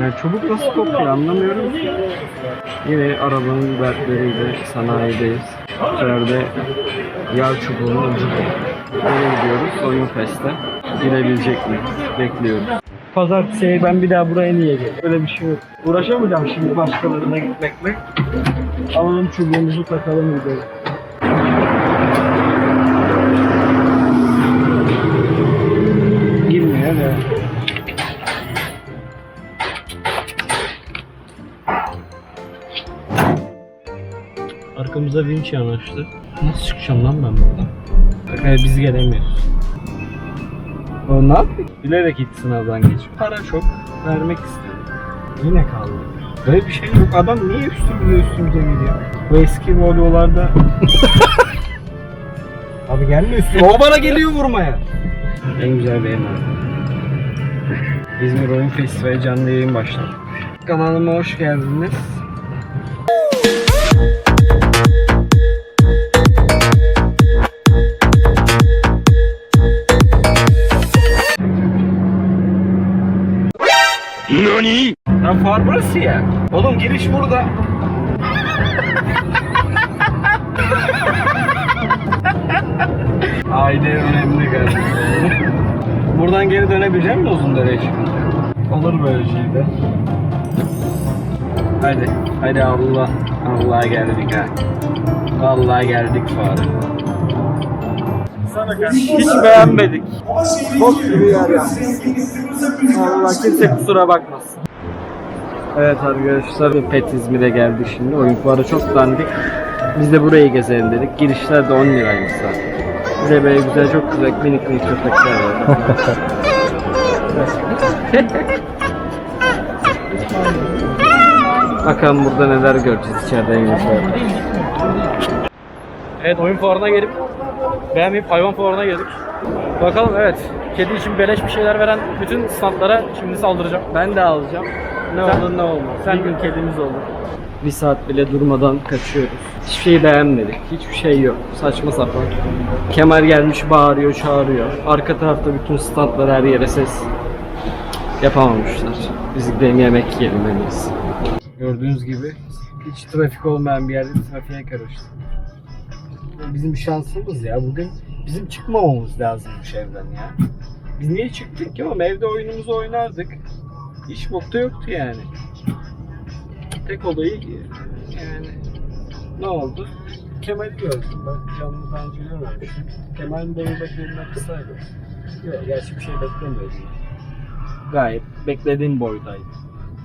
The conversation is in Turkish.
Yani çubuk nasıl kokuyor anlamıyorum. Yine arabanın dertleriyle sanayideyiz. Bu sefer de yağ çubuğunun ucu. Nereye gidiyoruz? Oyun Fest'e. Girebilecek mi? Bekliyoruz. Pazartesiye ben bir daha buraya niye geleyim? Öyle bir şey yok. Uğraşamayacağım şimdi başkalarına gitmekle. Alalım çubuğumuzu takalım gidelim. Arkamıza vinç yanaştı. Nasıl çıkacağım lan ben buradan? Bakın biz gelemiyoruz. O ne yapıyor? Bilerek gitti sınavdan geçiyor. Para çok. Vermek istedi. Yine kaldı. Böyle bir şey yok. Adam niye üstümüze üstümüze geliyor? Bu eski volyolarda... Abi gelme üstüme. O bana geliyor vurmaya. En güzel benim abi. İzmir Oyun Festivali canlı yayın başladı. Kanalıma hoş geldiniz. NANI Lan far ya. Oğlum giriş burada. Aile önemli kardeşim. Buradan geri dönebilecek misin uzun dereye çıkınca? Olur böyle şeyler. Hadi, hadi Allah. Allah'a geldik ha. Vallahi geldik fare. Hiç beğenmedik. Bok gibi yer ya. Allah kimse kusura bakmasın. Evet arkadaşlar Pet İzmir'e geldik şimdi. Oyun fuarı çok dandik. Biz de burayı gezelim dedik. Girişler de 10 liraymış zaten. Bize böyle güzel çok güzel minik minik köpekler var. Bakalım burada neler göreceğiz içeriden yumuşak. Evet oyun fuarına gelip beğenmeyip hayvan fuarına geldik. Bakalım evet. Kedi için beleş bir şeyler veren bütün standlara şimdi saldıracağım. Ben de alacağım. Ne Sen- olur ne olmaz. sen- bir gün kedimiz olur. Bir saat bile durmadan kaçıyoruz. Hiçbir şey beğenmedik. Hiçbir şey yok. Saçma sapan. Kemal gelmiş bağırıyor, çağırıyor. Arka tarafta bütün standlar her yere ses. Yapamamışlar. Biz gidelim yemek yiyelim en iyisi. Gördüğünüz gibi hiç trafik olmayan bir yerde trafiğe karıştık. Bizim şansımız ya bugün bizim çıkmamamız lazımmış evden ya. Biz niye çıktık ki ama evde oyunumuzu oynardık. Hiç bokta yoktu yani. Tek olayı yani ne oldu? Kemal'i gördüm. Bak canlı daha önce. Kemal'in boyu beklediğinden kısaydı. Yok gerçi bir şey beklemiyordum. Gayet beklediğim boydaydı.